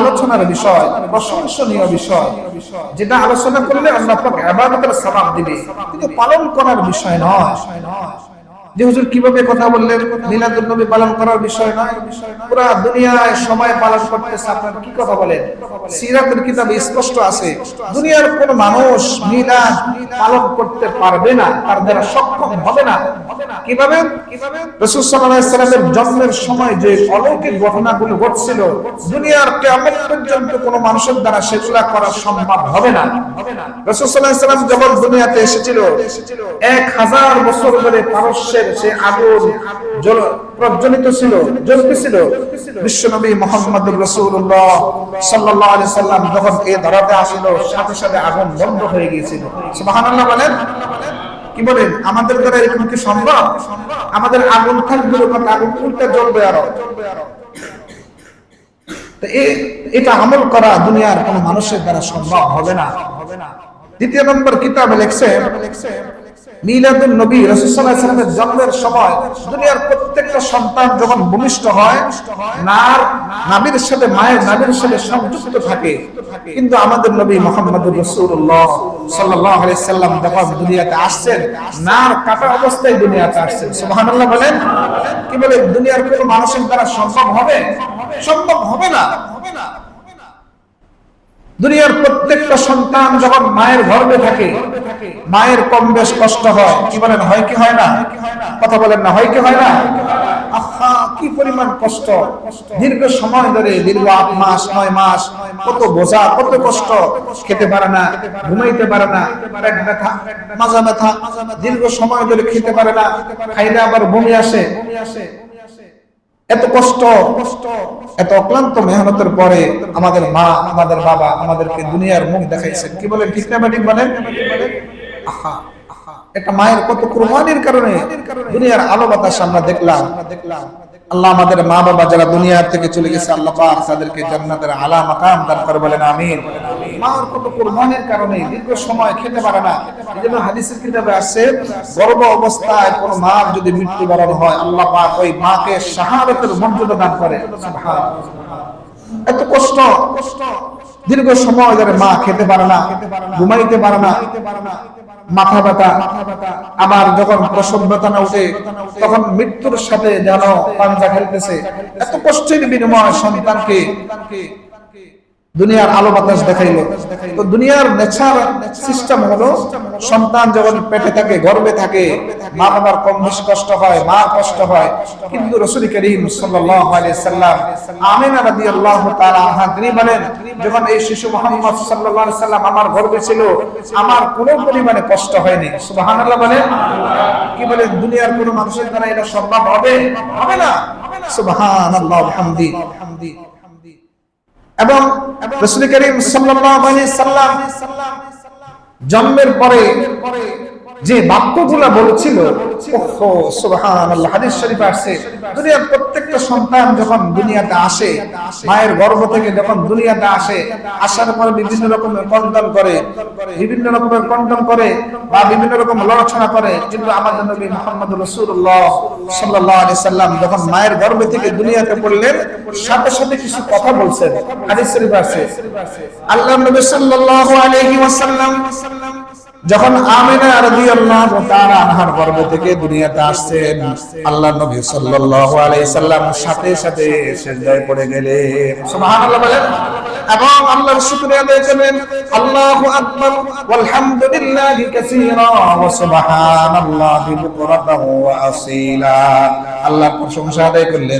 আলোচনার বিষয় পালন করার বিষয় নয়। কীভাবে কথা বললেন? মিলাদুল নবী পালন করার বিষয় নয়। পুরা দুনিয়ায় সময় পালন করতেছে, আপনার কি কথা বলেন? সিরাতের কিতাবে স্পষ্ট আছে। দুনিয়ার কোন মানুষ মিলাদ পালন করতে পারবে না, তার দ্বারা সক্ষম হবে না। কীভাবে? রাসূল সাল্লামের জন্মের সময় যে অলৌকিক ঘটনাগুলো ঘটছিল দুনিয়ার কিয়ামত পর্যন্ত কোন মানুষের দ্বারা সেগুলা করা সম্ভব হবে না। রাসূল সাল্লাম যখন দুনিয়াতে এসেছিল 1000 বছর ধরে পারস্যের সে আগুন প্রজ্বলিত ছিল জ্বলতেছিল বিশ্বনবী মুহাম্মদুর রাসূলুল্লাহ সাল্লাল্লাহু আলাইহি সাল্লাম যখন এই ধরাতে আসলো সাথে সাথে আগুন বন্ধ হয়ে গিয়েছিল। বলেন। কি বলেন? আমাদের দ্বারা এরকম কি সম্ভব আমাদের আগুন থাকবে ওখানে আগুন উল্টা জ্বলবে আরও। এটা আমল করা দুনিয়ার কোন মানুষের দ্বারা সম্ভব হবে না হবে না। দ্বিতীয় নম্বর কিতাবে লেখছে মিলাদুন নবী সাল্লাল্লাহু আলাইহি জন্মের সময় দুনিয়ার প্রত্যেকটা সন্তান যখন ভূমিষ্ঠ হয়, নার, নাবির সাথে, মায়ের নাবির সাথে সংযুক্ত থাকে। কিন্তু আমাদের নবী মুহাম্মদুর রাসূলুল্লাহ সাল্লাল্লাহু আলাইহি সাল্লাম যখন দুনিয়াতে আসছেন, নার কাটা অবস্থায় দুনিয়াতে আসছেন। সুবহানাল্লাহ বলেন? কি বলে দুনিয়ার কোনো মানুষের দ্বারা সম্ভব হবে? সম্ভব হবে না। দুনিয়ার প্রত্যেকটা সন্তান যখন মায়ের গর্ভে থাকে, মায়ের কম বেশ কষ্ট হয়। কি বলেন, হয় কি হয় না? কথা বলেন না, হয় কি হয় না? আহা, কি পরিমাণ কষ্ট। দীর্ঘ সময় ধরে, দীর্ঘ আট মাস, নয় মাস, কত বোঝা, কত কষ্ট। খেতে পারে না, ঘুমাইতে পারে না, পেট ব্যথা, মাজা ব্যথা। দীর্ঘ সময় ধরে খেতে পারে না, খাইলে আবার বমি আসে। এত কষ্ট, এত অক্লান্ত মেহনতের পরে আমাদের মা, আমাদের বাবা আমাদেরকে দুনিয়ার মুখ দেখাইছেন। কি বলে ঠিক না ঠিক আহা এটা মায়ের কত কুরবানির কারণে দুনিয়ার আলো বাতাস আমরা দেখলাম। দেখলাম আল্লাহ আমাদের মা বাবা যারা দুনিয়ার থেকে চলে গেছে, আল্লাহ তাদেরকে জান্নাতের আলা মাকাম দান করে বলেন, আমিন। মার কত কারণে দীর্ঘ সময় খেতে পারে না। এজন্য হাদিসের কিতাবে গর্ভ অবস্থায় কোন মার যদি হয়, আল্লাহ পাক ওই মাকে শাহাদাতের মর্যাদা দান করে। এত কষ্ট। দীর্ঘ সময় ধরে মা খেতে পারে না, ঘুমাইতে পারে না, মাথা ব্যথা। আবার যখন প্রসব বেদনা উঠে, তখন মৃত্যুর সাথে যেন পাঞ্জা খেলতেছে। এত কষ্টের বিনিময় সন্তানকে দুনিয়ার আলো বাতাস দেখাইলো। তো দুনিয়ার নেচার সিস্টেম হলো সন্তান যখন পেটে থাকে, গর্ভে থাকে মা বাবার কম বেশি কষ্ট হয়, মা কষ্ট হয়। কিন্তু রসুল করিম সাল্লাম আমিনা তিনি বলেন, যখন এই শিশু সাল্লাম আমার গর্ভে ছিল, আমার কোনো পরিমাণে কষ্ট হয়নি। সুবহানাল্লাহ বলেন। কি বলে দুনিয়ার কোনো মানুষের দ্বারা এটা সম্ভব হবে? হবে না। সুবহানাল্লাহ বিহামদি এবং রসুল করিম সাল্লাম জন্মের পরে যে বাক্যগুলো বলেছিল প্রত্যেকটা সন্তান যখন মায়ের গর্ভ থেকে দুনিয়াতে বিভিন্ন রকমের বা বিভিন্ন রকম করে যখন মায়ের থেকে দুনিয়াতে পড়লেন, সাথে সাথে কিছু কথা বলছেন। হাদিস শরীফে আছে আল্লাহ যখন আমিনা রাদিয়াল্লাহু আনহার থেকে দুনিয়াতে আসছেন আল্লাহ নবী সাল্লাম সাথে সাথে পড়ে গেলেন। এবং শুকরিয়া আল্লাহু আল্লাহর প্রশংসা আদায় করলেন।